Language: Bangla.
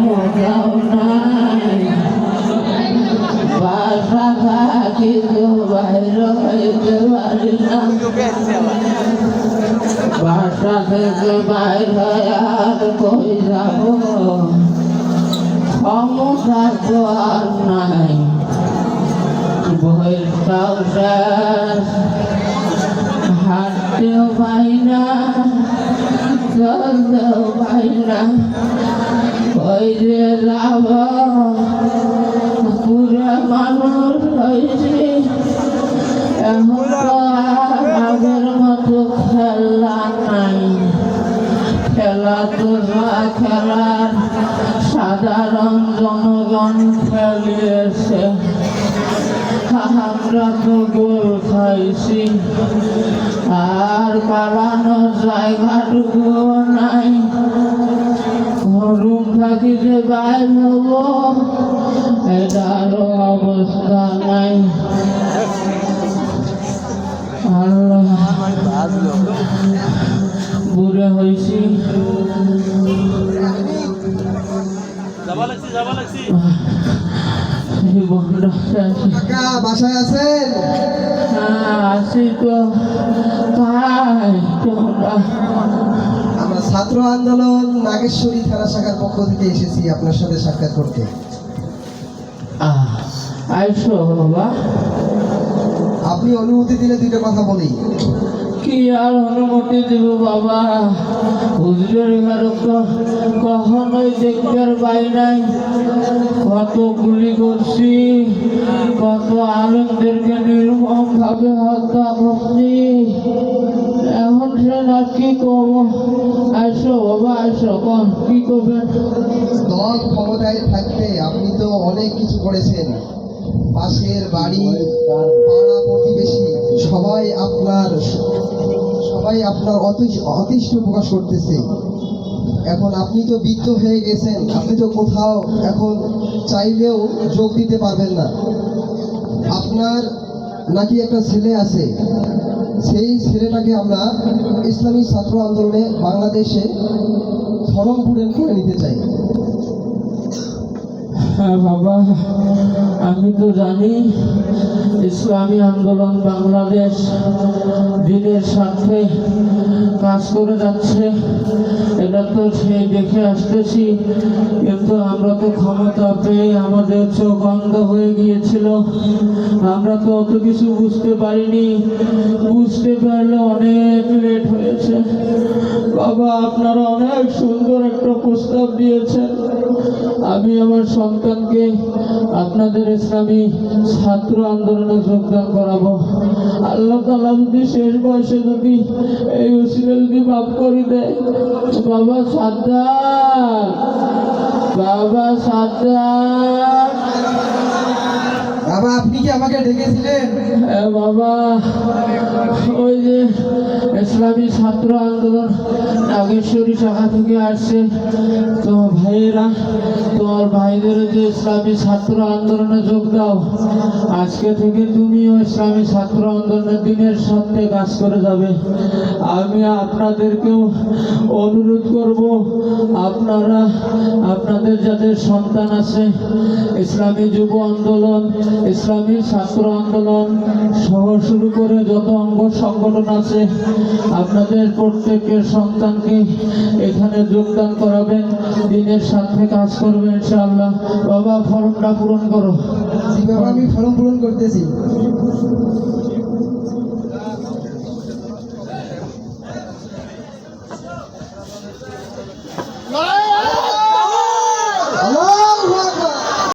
মজাও নাই তো বাইর পারি না বাসা থেকে বাইর আর কই যাব ক্ষমতা তো আর নাই বইটাও শেষ হাঁটতেও পাই না যে যাব পুরো মানুষ মতো খেলা নাই। সাধারণ জনগণ খাইছি আর পালানোর জায়গাটুকু বাইর হব এটারও অবস্থা নাই বুড়ে হয়েছি বাসায় আছেন হ্যাঁ, আছি তো ছাত্র আন্দোলন নাগেশ্বরী থানা শাখার পক্ষ থেকে এসেছি আপনার সাথে সাক্ষাৎ করতে। আইসো বাবা। আপনি অনুমতি দিলে দুটো কথা বলি। কি আর অনুমতি দেব বাবা? হুজুরের ঘরে কখনোই দেখবার পাই নাই। কত গুলি করছি কত আলমদেরকে নির্মম ভাবে হত্যা করছি এখন কি করব আসো, বাবা, আসো কন কি করবেন দল ক্ষমতায় থাকতে আপনি তো অনেক কিছু করেছেন। পাশের বাড়ি, পাড়া প্রতিবেশী, সবাই আপনার সবাই আপনার অতি- অতিষ্ঠ প্রকাশ করতেছে। এখন আপনি তো বৃদ্ধ হয়ে গেছেন, আপনি তো কোথাও এখন চাইলেও যোগ দিতে পারবেন না। আপনার নাকি একটা ছেলে আছে সেই ছেলেটাকে আমরা ইসলামী ছাত্র আন্দোলনে বাংলাদেশে ফরম পূরণ করে নিতে চাই। হ্যাঁ বাবা, আমি তো জানি ইসলামী আন্দোলন বাংলাদেশ দিনের স্বার্থে কাজ করে যাচ্ছে। এটা তো সেই দেখে আসতেছি, কিন্তু আমরা তো ক্ষমতা পেয়ে আমাদের চোখ অন্ধ হয়ে গিয়েছিল। আমরা তো অত কিছু বুঝতে পারিনি, বুঝতে পারলে অনেক লেট হয়েছে। বাবা, আপনারা অনেক সুন্দর একটা প্রস্তাব দিয়েছেন। আমি আমার সন্তানকে আপনাদের ইসলামী ছাত্র আন্দোলনে যোগদান করাবো। আল্লাহ তালা যদি শেষ বয়সে যদি এই উসিলে যদি মাফ করে দেয়, বাবা সাদ্দার বাবা সাদ্দার বাবা, আপনি কি আমাকে ডেকেছিলেন? বাবা, ওই যে ইসলামী ছাত্র আন্দোলন নাগেশ্বরী শাখা থেকে আসছে। তোমার ভাইয়েরা, তোমার ভাইদের যে ইসলামী ছাত্র আন্দোলনে যোগ দাও। আজকে থেকে তুমিও ইসলামী ছাত্র আন্দোলনের দিনের সাথে কাজ করে যাবে। আমি আপনাদেরকেও অনুরোধ করব, আপনারা, আপনাদের যাদের সন্তান আছে, ইসলামী যুব আন্দোলন ইসলামী ছাত্র আন্দোলন সহ শুরু করে যত অঙ্গ সংগঠন আছে, আপনাদের প্রত্যেকের সন্তানকে এখানে যোগদান করাবেন, দিনের সাথে কাজ করবেন ইনশাআল্লাহ। বাবা, ফর্মটা পূরণ করো। আমি ফর্ম পূরণ করতেছি।